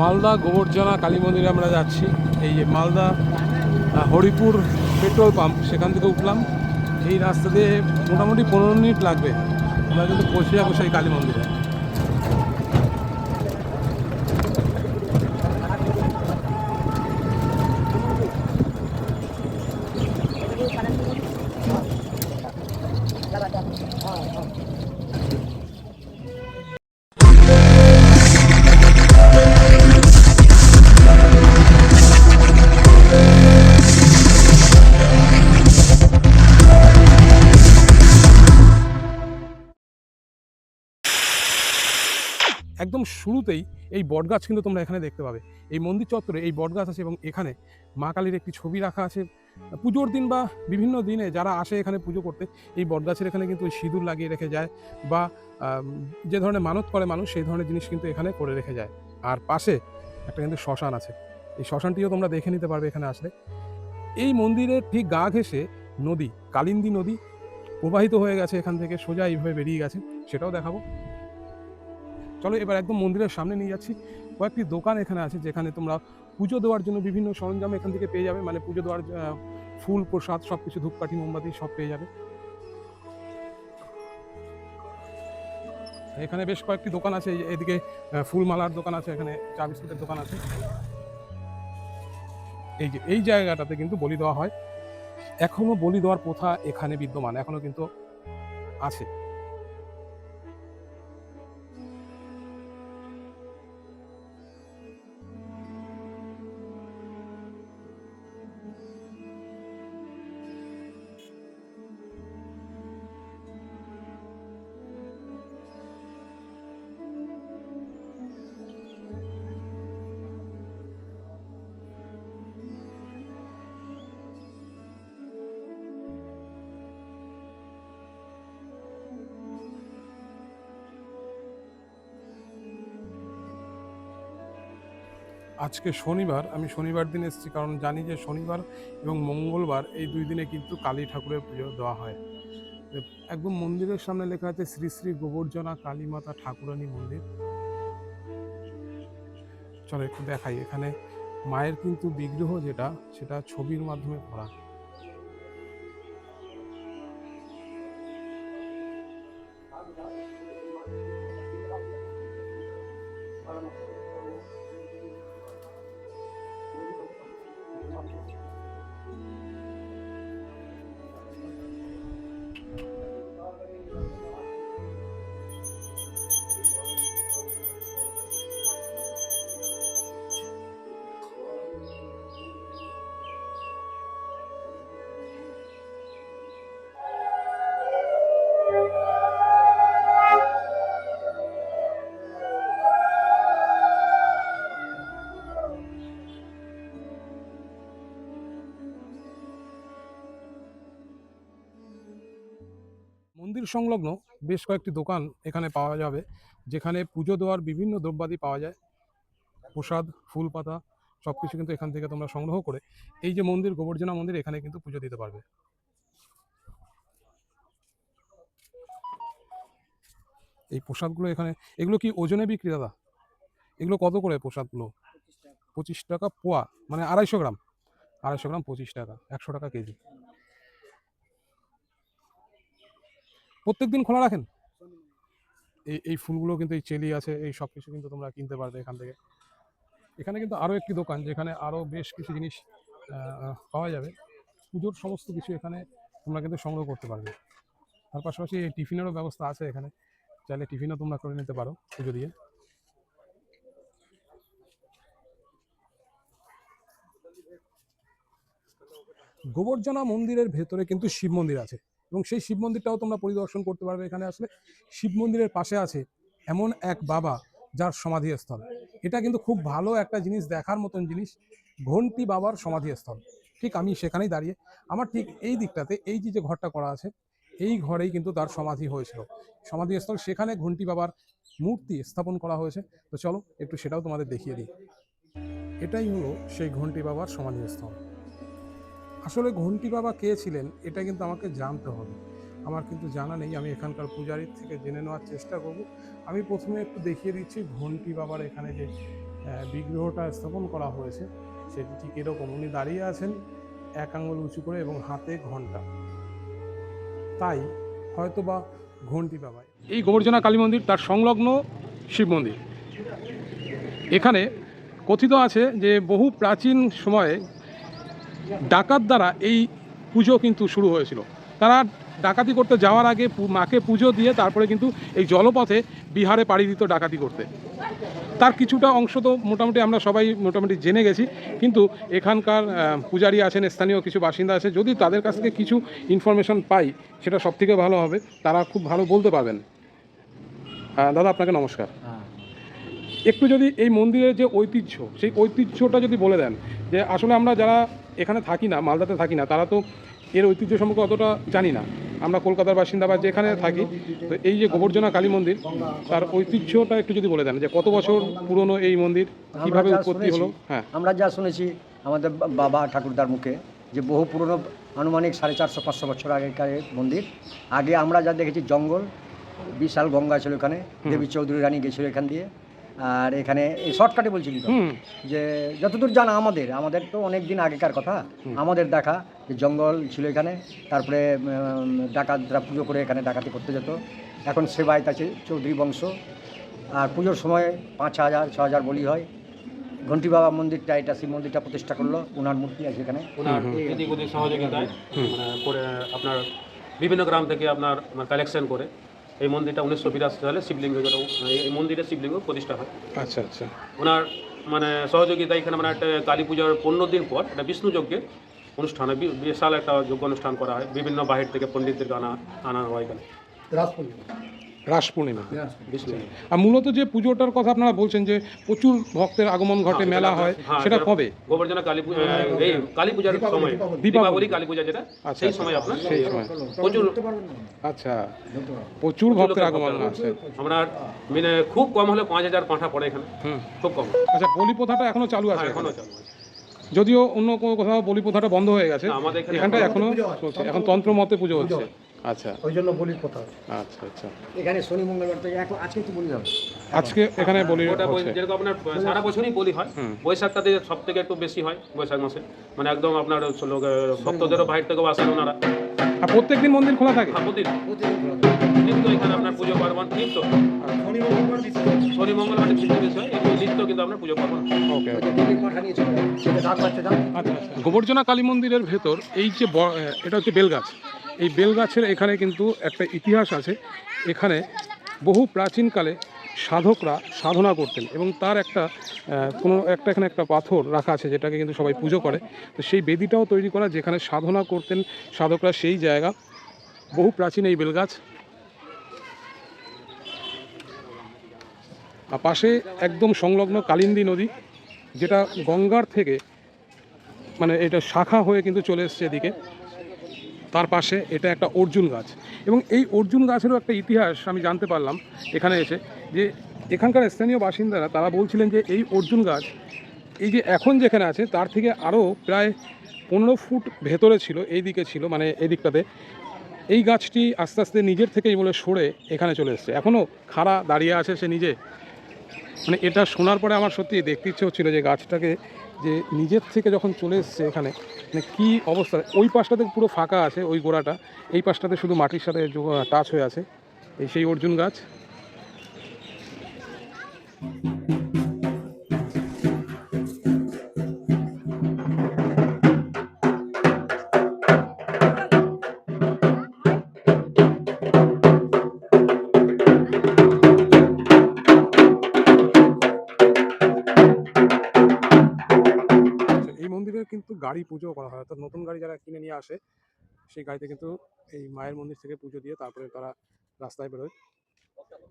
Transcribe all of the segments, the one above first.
মালদা গোবরজানা কালী মন্দিরে আমরা যাচ্ছি। এই যে মালদা হরিপুর পেট্রোল পাম্প, সেখান থেকে উঠলাম। এই রাস্তা দিয়ে মোটামুটি পনেরো মিনিট লাগবে। আমরা কিন্তু পৌঁছে যাব সেই কালী মন্দিরে একদম শুরুতেই এই বটগাছ কিন্তু তোমরা এখানে দেখতে পাবে। এই মন্দির চত্বরে এই বটগাছ আছে এবং এখানে মা কালীর একটি ছবি রাখা আছে। পুজোর দিন বা বিভিন্ন দিনে যারা আসে এখানে পুজো করতে, এই বটগাছের এখানে কিন্তু সিঁদুর লাগিয়ে রেখে যায় বা যে ধরনের মানত করে মানুষ, সেই ধরনের জিনিস কিন্তু এখানে করে রেখে যায়। আর পাশে একটা কিন্তু শ্মশান আছে। এই শ্মশানটিও তোমরা দেখে নিতে পারবে এখানে আসলে। এই মন্দিরের ঠিক গা ঘেঁষে নদী, কালিন্দী নদী প্রবাহিত হয়ে গেছে এখান থেকে, সোজা এইভাবে বেরিয়ে গেছে। সেটাও দেখাবো। চলো এবার একদম মন্দিরের সামনে নিয়ে যাচ্ছি। কয়েকটি দোকান এখানে আছে যেখানে তোমরা পুজো দেওয়ার জন্য বিভিন্ন সরঞ্জাম এখান থেকে পেয়ে যাবে। মানে পুজো দেওয়ার ফুল, প্রসাদ সব কিছু ধূপকাঠি, মোমবাতি সব পেয়ে যাবে। এখানে বেশ কয়েকটি দোকান আছে। এদিকে ফুলমালার দোকান আছে, এখানে চা বিস্কুটের দোকান আছে। এই যে, এই জায়গাটাতে কিন্তু বলি দেওয়া হয়। এখনও বলি দেওয়ার প্রথা এখানে বিদ্যমান, এখনও কিন্তু আছে। আজকে শনিবার, আমি শনিবার দিন এসেছি কারণ জানি যে শনিবার এবং মঙ্গলবার এই দুই দিনে কিন্তু কালী ঠাকুরের পুজো দেওয়া হয়। একদম মন্দিরের সামনে লেখা আছে শ্রী শ্রী গোবর্জনা কালীমাতা ঠাকুরানী মন্দির। চলো একটু দেখাই, এখানে মায়ের কিন্তু বিগ্রহ যেটা, সেটা ছবির মাধ্যমে করা মন্দির সংলগ্ন বেশ কয়েকটি দোকান এখানে পাওয়া যাবে যেখানে পুজো দেওয়ার বিভিন্ন দ্রব্যাদি পাওয়া যায়। প্রসাদ ফুল পাতা সব কিছু কিন্তু এখান থেকে তোমরা সংগ্রহ করে এই যে মন্দির গোবর্জনা মন্দির এখানে কিন্তু পুজো দিতে পারবে। এই প্রসাদগুলো এখানে এগুলো কি ওজনে বিক্রি দাদা? এগুলো কত করে প্রসাদগুলো? পঁচিশ টাকা পোয়া মানে আড়াইশো গ্রাম। আড়াইশো গ্রাম পঁচিশ টাকা একশো টাকা কেজি। প্রত্যেক দিন খোলা রাখেন? এই এই ফুলগুলো কিন্তু এই চেলি আছে, এই সব কিছু কিন্তু তোমরা কিনতে পারবে এখান থেকে। এখানে কিন্তু আরও একটি দোকান, যেখানে আরও বেশ কিছু জিনিস পাওয়া যাবে। পুজোর সমস্ত কিছু এখানে তোমরা কিন্তু সংগ্রহ করতে পারবে। তার পাশাপাশি এই টিফিনেরও ব্যবস্থা আছে এখানে। চাইলে টিফিনও তোমরা করে নিতে পারো পুজো দিয়ে। গোবর্জনা মন্দিরের ভেতরে কিন্তু শিব মন্দির আছে। এবং সেই শিব মন্দিরটাও তোমরা পরিদর্শন করতে পারবে এখানে আসলে। শিব মন্দিরের পাশে আছে এমন এক বাবা যার সমাধিস্থল। এটা কিন্তু খুব ভালো একটা জিনিস দেখার মতন জিনিস। ঘন্টি বাবার সমাধিস্থল। ঠিক আমি সেখানেই দাঁড়িয়ে। আমার ঠিক এই দিকটাতে এই যে যে ঘরটা করা আছে, এই ঘরেই কিন্তু তার সমাধি হয়েছিল। সমাধিস্থল সেখানে ঘন্টি বাবার মূর্তি স্থাপন করা হয়েছে। তো চলো একটু সেটাও তোমাদের দেখিয়ে দিই। এটাই হলো সেই ঘন্টি বাবার সমাধিস্থল। আসলে ঘন্টি বাবা কে ছিলেন, এটা কিন্তু আমাকে জানতে হবে। আমার কিন্তু জানা নেই, আমি এখানকার পূজারীর থেকে জেনে নেওয়ার চেষ্টা করব। আমি প্রথমে একটু দেখিয়ে দিচ্ছি ঘন্টি বাবার এখানে যে বিগ্রহটা স্থাপন করা হয়েছে, সেটি ঠিক এরকম। উনি দাঁড়িয়ে আছেন এক আঙুল উঁচু করে এবং হাতে ঘণ্টা। তাই হয়তো বা ঘন্টি বাবায় এই গোবর্জনা কালী মন্দির তার সংলগ্ন শিব মন্দির। এখানে কথিত আছে যে বহু প্রাচীন সময়ে ডাকাত দ্বারা এই পুজো কিন্তু শুরু হয়েছিল। তারা ডাকাতি করতে যাওয়ার আগে মাকে পুজো দিয়ে তারপরে কিন্তু এই জলপথে বিহারে পাড়ি দিত ডাকাতি করতে। তার কিছুটা অংশ তো মোটামুটি আমরা সবাই মোটামুটি জেনে গেছি কিন্তু এখানকার পূজারী আছেন স্থানীয় কিছু বাসিন্দা আছে যদি তাদের কাছ থেকে কিছু ইনফরমেশন পাই সেটা সব থেকে ভালো হবে তারা খুব ভালো বলতে পারবেন। দাদা আপনাকে নমস্কার। একটু যদি এই মন্দিরের যে ঐতিহ্য সেই ঐতিহ্যটা যদি বলে দেন যে আসলে আমরা যারা এখানে থাকি না মালদাতে থাকি না। তারা তো এর ঐতিহ্য সম্পর্কে অতটা জানি না। আমরা কলকাতার বাসিন্দা বা যেখানে থাকি তো এই যে গোবর্জনা কালী মন্দির তার ঐতিহ্যটা একটু যদি বলে দেন যে কত বছর পুরনো এই মন্দির কীভাবে উৎপত্তি হলো? হ্যাঁ। আমরা যা শুনেছি আমাদের বাবা ঠাকুরদার মুখে যে বহু পুরনো আনুমানিক সাড়ে চারশো পাঁচশো বছর আগেকার মন্দির। আগে আমরা যা দেখেছি জঙ্গল বিশাল গঙ্গা ছিল এখানে দেবী চৌধুরী রানী গেছিল এখান দিয়ে। আর এখানে এই শর্টকাটে বলছি কিন্তু যে যতদূর জানা আমাদের আমাদের তো অনেক দিন আগেকার কথা আমাদের দেখা যে জঙ্গল ছিল এখানে তারপরে ডাকাতরা পুজো করে এখানে ডাকাতি করতে যেত। এখন সেবায়ত আছে চৌধুরী বংশ আর পুজোর সময় পাঁচ হাজার ছ হাজার বলি হয়। ঘন্টি বাবা মন্দিরটা এটা শিব মন্দিরটা প্রতিষ্ঠা করল ওনার মূর্তি আছে এখানে। মানে করে আপনার বিভিন্ন গ্রাম থেকে আপনার কালেকশন করে। এই মন্দিরটা উনিশশো বিরাশি সালে শিবলিঙ্গ যেটা এই- মন্দিরে শিবলিঙ্গ প্রতিষ্ঠা হয়। আচ্ছা আচ্ছা। ওনার মানে সহযোগিতা এখানে মানে একটা কালী পূজার পনেরো দিন পর একটা বিষ্ণু যজ্ঞের অনুষ্ঠানে বি- বিশাল একটা যজ্ঞ অনুষ্ঠান করা হয়। বিভিন্ন বাহির থেকে পণ্ডিতদেরকে আনা আনা হয় এখানে। রাস পূর্ণিমা বিষ্ণু আর মূলত যে পুজোটার কথা আপনারা বলছেন যে প্রচুর ভক্তের আগমন ঘটে মেলা হয় হ্যাঁ, সেটা কবে? গোবর্ধনা কালী কালী পূজার সময় দীপাবলি। কালী পূজা যেটা আচ্ছা, সেই সময় আপনার সেই সময়। প্রচুর আচ্ছা প্রচুর ভক্তের আগমন আছে আমরা মানে খুব কম হলে পাঁচ হাজার পাঁঠা পড়ে এখানে। হুম। খুব কম। আচ্ছা বলি প্রথাটা এখনও চালু আছে এখনও? এখনও চালু আছে। যদিও অন্য কোনো কোথাও বলি প্রথাটা বন্ধ হয়ে গেছে। না, আমাদের এখানে এখানটা এখনও চলছে। এখন তন্ত্র মতে পুজো হচ্ছে। আচ্ছা। ওই জন্য বলি কথা আচ্ছা আচ্ছা। এখানে শনি মঙ্গলবার তো এখন আজকে তো বলি যাবে আজকে এখানে বলি ওটা যেরকম আপনার সারা বছরই বলি হয়। বৈশাখটাতে সব থেকে একটু বেশি হয় বৈশাখ মাসে। মানে একদম আপনার লোক ভক্তদেরও বাইরে থেকেও আসেন ওনারা। আর প্রত্যেকদিন মন্দির খোলা থাকে? হ্যাঁ, প্রতিদিন। নিত্য এখানে আপনার পুজো পার্বণ নিত্য শনি মঙ্গলবার নিত্য বেশি হয় এমনি নিত্য কিন্তু আপনার পুজো পার্বণ। ওকে আচ্ছা আচ্ছা। গোবর্জনা কালী মন্দিরের ভেতর এই যে এটা হচ্ছে বেলগাছ। এই বেলগাছের এখানে কিন্তু একটা ইতিহাস আছে। এখানে বহু প্রাচীনকালে সাধকরা সাধনা করতেন এবং তার একটা কোনো একটা এখানে একটা পাথর রাখা আছে যেটাকে কিন্তু সবাই পুজো করে। তো সেই বেদিটাও তৈরি করা যেখানে সাধনা করতেন সাধকরা সেই জায়গা। বহু প্রাচীন এই বেলগাছ। পাশে একদম সংলগ্ন কালিন্দী নদী, যেটা গঙ্গার থেকে মানে এটা শাখা হয়ে কিন্তু চলে এসছে এদিকে। তার পাশে এটা একটা অর্জুন গাছ। এবং এই অর্জুন গাছেরও একটা ইতিহাস আমি জানতে পারলাম এখানে এসে, যে এখানকার স্থানীয় বাসিন্দারা, তারা বলছিলেন যে এই অর্জুন গাছ, এই যে এখন যেখানে আছে, তার থেকে আরও প্রায় পনেরো ফুট ভেতরে ছিল, এই দিকে ছিল মানে এই দিকটাতে। এই গাছটি আস্তে আস্তে নিজের থেকেই বলে সরে এখানে চলে এসছে। এখনও খাড়া দাঁড়িয়ে আছে সে নিজে। মানে এটা শোনার পরে আমার সত্যি দেখতে ইচ্ছে হচ্ছিল যে গাছটাকে যে নিজের থেকে যখন চলে এসছে এখানে মানে কী অবস্থা? ওই পাশটাতে পুরো ফাঁকা আছে ওই গোড়াটা, এই পাশটাতে শুধু মাটির সাথে টাচ হয়ে আছে, এই সেই অর্জুন গাছ। গাড়ি পুজো করা হয়। অর্থাৎ নতুন গাড়ি যারা কিনে নিয়ে আসে, সেই গাড়িতে কিন্তু এই মায়ের মন্দির থেকে পুজো দিয়ে তারপরে তারা রাস্তায় বেরোয়।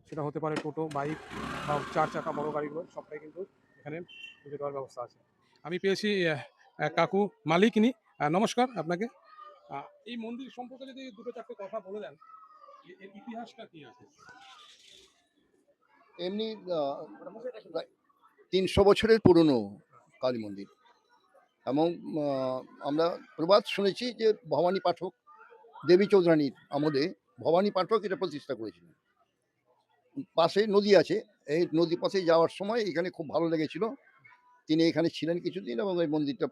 সেটা হতে পারে টোটো, বাইক, বা চার চাকা বড়ো গাড়িগুলো, সবটাই কিন্তু এখানে পুজো দেওয়ার ব্যবস্থা আছে। আমি পেয়েছি কাকু মালিকিনি। নমস্কার আপনাকে। এই মন্দির সম্পর্কে যদি দুটো চারটে কথা বলে দেন এর ইতিহাসটা কি আছে? এমনি তিনশো বছরের পুরনো কালী মন্দির। এবং আমরা প্রবাদ শুনেছি যে ভবানী পাঠক দেবী চৌধুরানীর আমলে ভবানী পাঠক এটা প্রতিষ্ঠা করেছিলেন। পাশে নদী আছে, এই নদী পথে যাওয়ার সময় এখানে খুব ভালো লেগেছিল। তিনি এখানে ছিলেন কিছুদিন এবং এই মন্দিরটা,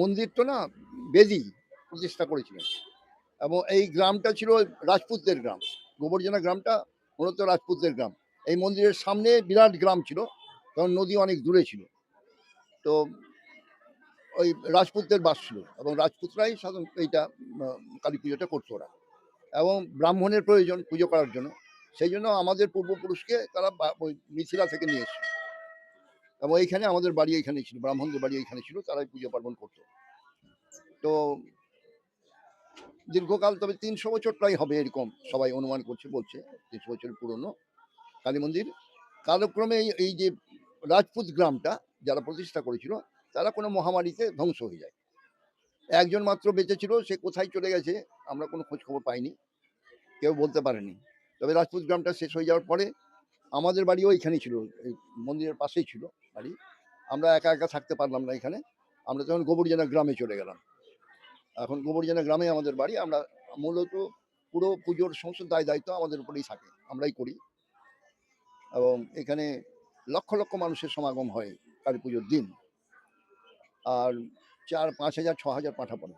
মন্দির তো না, বেদি প্রতিষ্ঠা করেছিলেন। এবং এই গ্রামটা ছিল রাজপুতদের গ্রাম গোবরজনা গ্রামটা মূলত রাজপুতদের গ্রাম। এই মন্দিরের সামনে বিরাট গ্রাম ছিল, কারণ নদী অনেক দূরে ছিল। তো ওই রাজপুতদের বাস ছিল এবং রাজপুতরাই সাধারণত এইটা কালী পুজোটা করতো ওরা। এবং ব্রাহ্মণের প্রয়োজন পুজো করার জন্য। সেই জন্য আমাদের পূর্বপুরুষকে তারা ওই মিথিলা থেকে নিয়ে এসেছে এবং এইখানে আমাদের বাড়ি এইখানে ছিল, ব্রাহ্মণদের বাড়ি এইখানে ছিল, তারাই পুজো পার্বণ করতো। তো দীর্ঘকাল তবে তিনশো বছর প্রায় হবে এরকম সবাই অনুমান করছে, বলছে, তিনশো বছর পুরনো কালী মন্দির। কালক্রমে এই যে রাজপুত গ্রামটা যারা প্রতিষ্ঠা করেছিল তারা কোনো মহামারীতে ধ্বংস হয়ে যায়। একজন মাত্র বেঁচে ছিল, সে কোথায় চলে গেছে আমরা কোনো খোঁজ খবর পাইনি, কেউ বলতে পারেনি। তবে রাজপুত গ্রামটা শেষ হয়ে যাওয়ার পরে আমাদের বাড়িও এখানেই ছিল, এই মন্দিরের পাশেই ছিল বাড়ি। আমরা একা একা থাকতে পারলাম না এখানে। আমরা তখন গোবরজেনা গ্রামে চলে গেলাম। এখন গোবরজেনা গ্রামে আমাদের বাড়ি, আমরা মূলত পুরো পুজোর সমস্ত দায় দায়িত্ব আমাদের উপরেই থাকে, আমরাই করি। এবং এখানে লক্ষ লক্ষ মানুষের সমাগম হয় কালী পুজোর দিন। আর চার পাঁচ হাজার ছ হাজার পাঠা পড়ে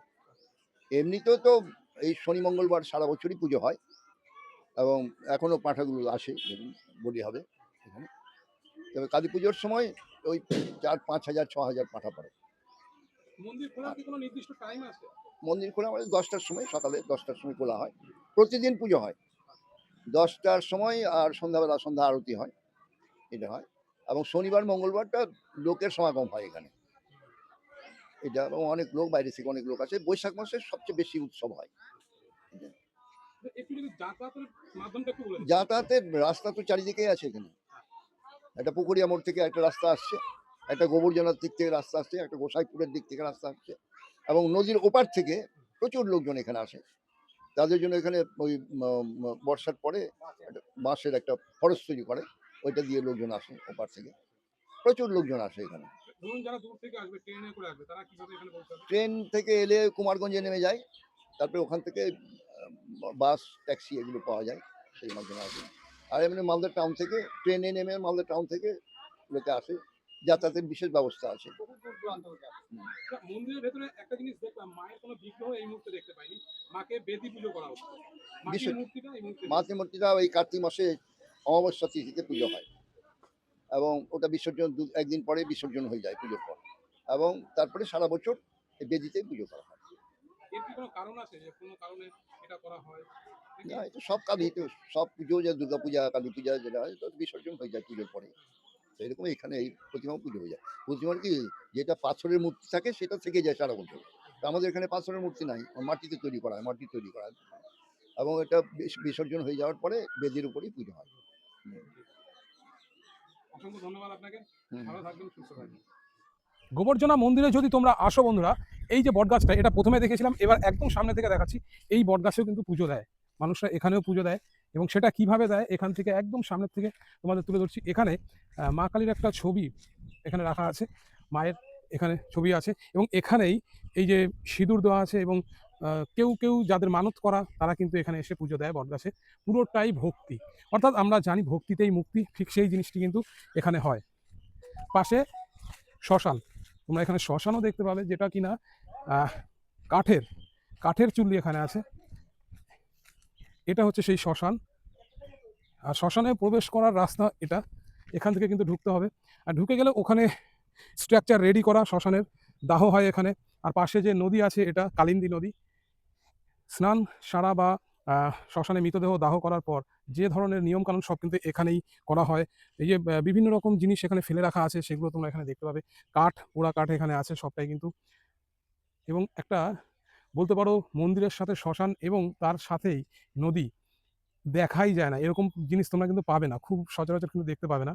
এমনিতেও তো এই শনি মঙ্গলবার সারা বছরই পুজো হয় এবং এখনও পাঁঠাগুলো আসে বলি হবে এখানে তবে কালী পুজোর সময় ওই চার পাঁচ হাজার ছ হাজার পাঠা পড়ে। মন্দির খোলার কোনো নির্দিষ্ট টাইম আছে? মন্দির খোলা আমাদের দশটার সময় সকালে দশটার সময় খোলা হয়। প্রতিদিন পুজো হয়। দশটার সময় আর সন্ধ্যাবেলা সন্ধ্যা আরতি হয়। এটা হয়। এবং শনিবার মঙ্গলবারটা লোকের সমাগম হয় এখানে। এটা এবং অনেক লোক বাইরে থেকে অনেক লোক আসে। বৈশাখ মাসে সবচেয়ে বেশি উৎসব হয়। যাতায়াতের রাস্তা তো চারিদিকেই আছে এখানে। একটা পুকুরিয়া মোড় থেকে একটা রাস্তা আসছে একটা গোবরজনার দিক থেকে রাস্তা আসছে একটা গোসাইপুরের দিক থেকে রাস্তা আসছে এবং নদীর ওপার থেকে প্রচুর লোকজন এখানে আসে। তাদের জন্য এখানে ওই বর্ষার পরে বাঁশের একটা ফরস তৈরি করে। ওইটা দিয়ে লোকজন আসে ওপার থেকে। প্রচুর লোকজন আসে এখানে। ধরুন যারা দূর থেকে আসবে ট্রেনে করে আসবে তারা কীভাবে এখানে পৌঁছাবে? ট্রেন থেকে এলে কুমারগঞ্জে নেমে যায় তারপরে ওখান থেকে বাস ট্যাক্সি এগুলো পাওয়া যায় সেই মাধ্যমে আসে। আর এমনি মালদা টাউন থেকে ট্রেনে নেমে মালদা টাউন থেকে লোকে আসে যাতায়াতের বিশেষ ব্যবস্থা আছে। মন্দিরের ভেতরে একটা জিনিস দেখলাম মায়ের কোনো বিগ্রহ এই মুহূর্তে দেখতে পাইনি। মাকে বেদি পুজো করা হচ্ছে। মাটির মূর্তিটা এই মুহূর্তে মাতৃ মূর্তিটা ওই কার্তিক মাসে অমাবস্যা তিথিতে পুজো হয়। এবং ওটা বিসর্জন দু- একদিন পরে বিসর্জন হয়ে যায় পুজোর পর। এবং তারপরে সারা বছর বেদিতে পুজো করা হয়। না এটা সব কালই তো সব পুজো যে দুর্গা পূজা কালী পূজা যেটা হয় তো বিসর্জন হয়ে যায় পুজোর পরে। সেরকম এখানে এই প্রতিমা পুজো হয়ে যায়। প্রতিমার কি যেটা পাথরের মূর্তি থাকে সেটা থেকে যায় সারা বছর। আমাদের এখানে পাথরের মূর্তি নাই মাটিতে তৈরি করা হয় মাটি তৈরি করা এবং এটা বিসর্জন হয়ে যাওয়ার পরে বেদির উপরেই পুজো হয়। অসংখ্য ধন্যবাদ আপনাকে। ভালো থাকবেন সুস্থ থাকবেন। গোবর্জনা মন্দিরে যদি তোমরা আসো বন্ধুরা এই যে বটগাছটা এটা প্রথমে দেখেছিলাম এবার একদম সামনে থেকে দেখাচ্ছি এই বটগাছেও কিন্তু পুজো দেয়। মানুষরা এখানেও পুজো দেয় এবং সেটা কীভাবে দেয় এখান থেকে একদম সামনের থেকে তোমাদের তুলে ধরছি। এখানে মা কালীর একটা ছবি এখানে রাখা আছে মায়ের এখানে ছবি আছে এবং এখানেই এই যে সিঁদুর দেওয়া আছে এবং কেউ কেউ যাদের মানত করা, তারা কিন্তু এখানে এসে পুজো দেয় বটগাছে। পুরোটাই ভক্তি। অর্থাৎ আমরা জানি ভক্তিতেই মুক্তি, ঠিক সেই জিনিসটি কিন্তু এখানে হয়। পাশে শ্মশান। তোমরা এখানে শ্মশানও দেখতে পাবে যেটা কিনা কাঠের কাঠের চুল্লি এখানে আছে। এটা হচ্ছে সেই শ্মশান। আর শ্মশানে প্রবেশ করার রাস্তা এটা। এখান থেকে কিন্তু ঢুকতে হবে। আর ঢুকে গেলে ওখানে স্ট্রাকচার রেডি করা শ্মশানের। দাহ হয় এখানে। আর পাশে যে নদী আছে এটা কালিন্দী নদী। স্নান, সারা বা শ্মশানে মৃতদেহ দাহ করার পর যে ধরনের নিয়মকানুন সব কিন্তু এখানেই করা হয়। এই যে বিভিন্ন রকম জিনিস এখানে ফেলে রাখা আছে, সেগুলো তোমরা এখানে দেখতে পাবে। কাঠ, পোড়া কাঠ এখানে আছে সবটাই কিন্তু। এবং একটা বলতে পারো মন্দিরের সাথে শ্মশান এবং তার সাথেই নদী দেখাই যায় না। এরকম জিনিস তোমরা কিন্তু পাবে না। খুব সচরাচর কিন্তু দেখতে পাবে না।